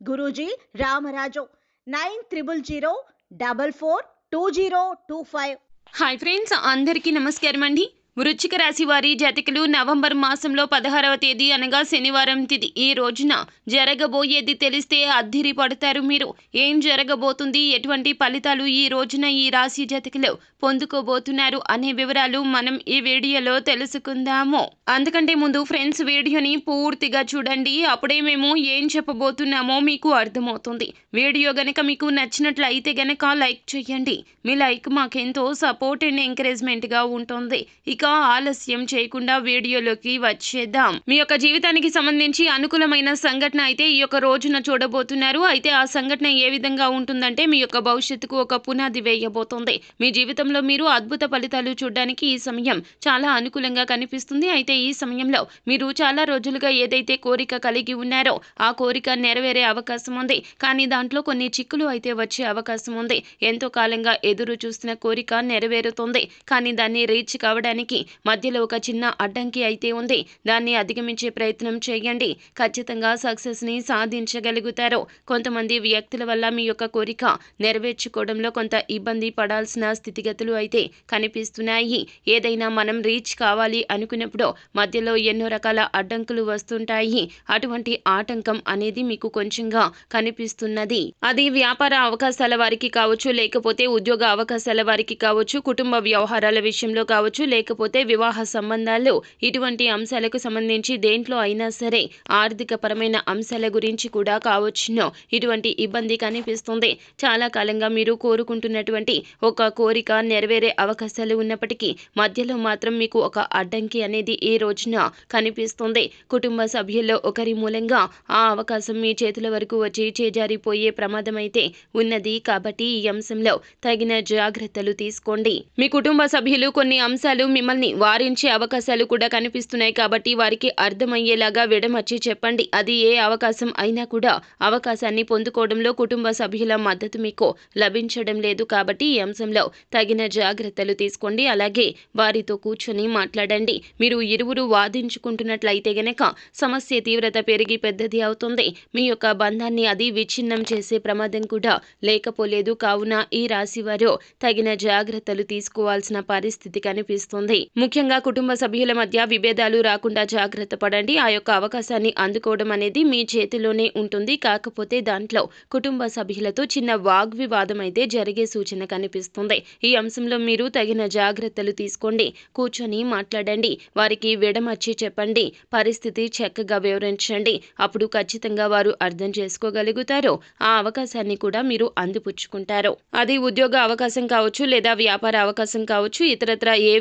Guruji Ramaraju nine triple zero double four two zero two five. Hi friends అందరికీ నమస్కారం అండి వృచ్చిక రాశి వారి జాతకులు నవంబర్ మాసంలో పదహారవ తేదీ అనగా శనివారం తిది. ఈ రోజున జరగబోయేది తెలిస్తే అద్దిరి పడతారు మీరు. ఏం జరగబోతుంది? ఎటువంటి ఫలితాలు ఈ రోజున ఈ రాశి జాతకులు పొందుకోబోతున్నారు అనే వివరాలు మనం ఈ వీడియోలో తెలుసుకుందాము. అందుకంటే ముందు ఫ్రెండ్స్ వీడియోని పూర్తిగా చూడండి. అప్పుడే మేము ఏం చెప్పబోతున్నామో మీకు అర్థమవుతుంది. వీడియో గనక మీకు నచ్చినట్లయితే గనక లైక్ చేయండి. మీ లైక్ మాకెంతో సపోర్ట్ అండ్ ఎంకరేజ్మెంట్గా ఉంటుంది. ఇక ఆలస్యం చేయకుండా వీడియోలోకి వచ్చేద్దాం. మీ యొక్క జీవితానికి సంబంధించి అనుకూలమైన సంఘటన అయితే ఈ యొక్క రోజున చూడబోతున్నారు. అయితే ఆ సంఘటన ఏ విధంగా ఉంటుందంటే మీ యొక్క భవిష్యత్తుకు ఒక పునాది వేయబోతుంది. మీ జీవితంలో మీరు అద్భుత ఫలితాలు చూడడానికి ఈ సమయం చాలా అనుకూలంగా కనిపిస్తుంది. అయితే ఈ సమయంలో మీరు చాలా రోజులుగా ఏదైతే కోరిక కలిగి ఉన్నారో ఆ కోరిక నెరవేరే అవకాశం ఉంది. కానీ దాంట్లో కొన్ని చిక్కులు అయితే వచ్చే అవకాశం ఉంది. ఎంతో కాలంగా ఎదురు చూస్తున్న కోరిక నెరవేరుతుంది. కానీ దాన్ని రీచ్ కావడానికి మధ్యలో ఒక చిన్న అడ్డంకి అయితే ఉంది. దాన్ని అధిగమించే ప్రయత్నం చేయండి. ఖచ్చితంగా సక్సెస్ని సాధించగలుగుతారు. కొంతమంది వ్యక్తుల వల్ల మీ యొక్క కోరిక నెరవేర్చుకోవడంలో కొంత ఇబ్బంది పడాల్సిన స్థితిగతులు అయితే కనిపిస్తున్నాయి. ఏదైనా మనం రీచ్ కావాలి అనుకున్నప్పుడు మధ్యలో ఎన్నో రకాల అడ్డంకులు వస్తుంటాయి. అటువంటి ఆటంకం అనేది మీకు కొంచెంగా కనిపిస్తున్నది. అది వ్యాపార అవకాశాల వారికి కావచ్చు లేకపోతే ఉద్యోగ అవకాశాల వారికి కావచ్చు కుటుంబ వ్యవహారాల విషయంలో కావచ్చు లేకపోతే వివాహ సంబంధాలు ఇటువంటి అంశాలకు సంబంధించి దేంట్లో అయినా సరే ఆర్థిక పరమైన అంశాల గురించి కూడా కావచ్చును. ఇటువంటి ఇబ్బంది కనిపిస్తుంది. చాలా కాలంగా మీరు కోరుకుంటున్నటువంటి ఒక కోరిక నెరవేరే అవకాశాలు ఉన్నప్పటికీ మధ్యలో మాత్రం మీకు ఒక అడ్డంకి అనేది ఈ రోజున కనిపిస్తుంది. కుటుంబ సభ్యుల్లో ఒకరి మూలంగా ఆ అవకాశం మీ చేతుల వరకు వచ్చి చేజారిపోయే ప్రమాదం అయితే ఉన్నది. కాబట్టి ఈ అంశంలో తగిన జాగ్రత్తలు తీసుకోండి. మీ కుటుంబ సభ్యులు కొన్ని అంశాలు మిమ్మల్ని వారించే అవకాశాలు కూడా కనిపిస్తున్నాయి కాబట్టి వారికి అర్థమయ్యేలాగా విడమర్చి చెప్పండి. అది ఏ అవకాశం అయినా కూడా అవకాశాన్ని పొందుకోవడంలో కుటుంబ సభ్యుల మద్దతు మీకు లభించడం లేదు కాబట్టి ఈ అంశంలో తగిన జాగ్రత్తలు తీసుకోండి. అలాగే వారితో కూర్చొని మాట్లాడండి. మీరు ఇరువురు వాదించుకుంటున్నట్లయితే గనక సమస్య తీవ్రత పెరిగి పెద్దది అవుతుంది. మీ యొక్క బంధాన్ని అది విచ్ఛిన్నం చేసే ప్రమాదం కూడా లేకపోలేదు. కావున ఈ రాశి వారు తగిన జాగ్రత్తలు తీసుకోవాల్సిన పరిస్థితి కనిపిస్తుంది. ముఖ్యంగా కుటుంబ సభ్యుల మధ్య విభేదాలు రాకుండా జాగ్రత్త పడండి. ఆ యొక్క అవకాశాన్ని అందుకోవడం అనేది మీ చేతిలోనే ఉంటుంది. కాకపోతే దాంట్లో కుటుంబ సభ్యులతో చిన్న వాగ్వివాదం అయితే జరిగే సూచన కనిపిస్తుంది. ఈ అంశంలో మీరు తగిన జాగ్రత్తలు తీసుకోండి. కూర్చొని మాట్లాడండి. వారికి విడమర్చి చెప్పండి. పరిస్థితి చక్కగా వివరించండి. అప్పుడు ఖచ్చితంగా వారు అర్థం చేసుకోగలుగుతారు. ఆ అవకాశాన్ని కూడా మీరు అందిపుచ్చుకుంటారు. అది ఉద్యోగ అవకాశం కావచ్చు లేదా వ్యాపార అవకాశం కావచ్చు ఇతరత్ర ఏ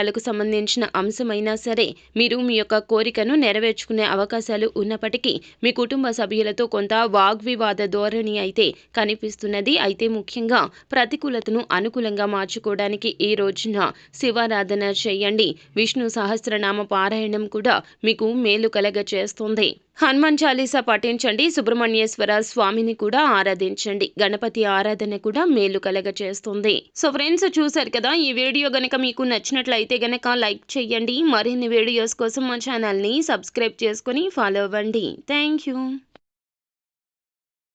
వ్యవహారాలకు సంబంధించిన అంశమైనా సరే మీరు మీ యొక్క కోరికను నెరవేర్చుకునే అవకాశాలు ఉన్నప్పటికీ మీ కుటుంబ సభ్యులతో కొంత వాగ్వివాద ధోరణి అయితే కనిపిస్తున్నది. అయితే ముఖ్యంగా ప్రతికూలతను అనుకూలంగా మార్చుకోవడానికి ఈ రోజున శివారాధన చేయండి. విష్ణు సహస్రనామ పారాయణం కూడా మీకు మేలు కలగ చేస్తుంది హనుమాన్ చాలీసా పఠించండి సుబ్రహ్మణ్యేశ్వర స్వామిని కూడా ఆరాధించండి గణపతి ఆరాధన కూడా మేలు కలగ చేస్తుంది సో ఫ్రెండ్స్ చూసారు కదా ఈ వీడియో గనక మీకు నచ్చినట్లయితే గనక లైక్ చేయండి మరిన్ని వీడియోస్ కోసం మా ఛానల్ని సబ్స్క్రైబ్ చేసుకొని ఫాలో అవ్వండి. Thank you.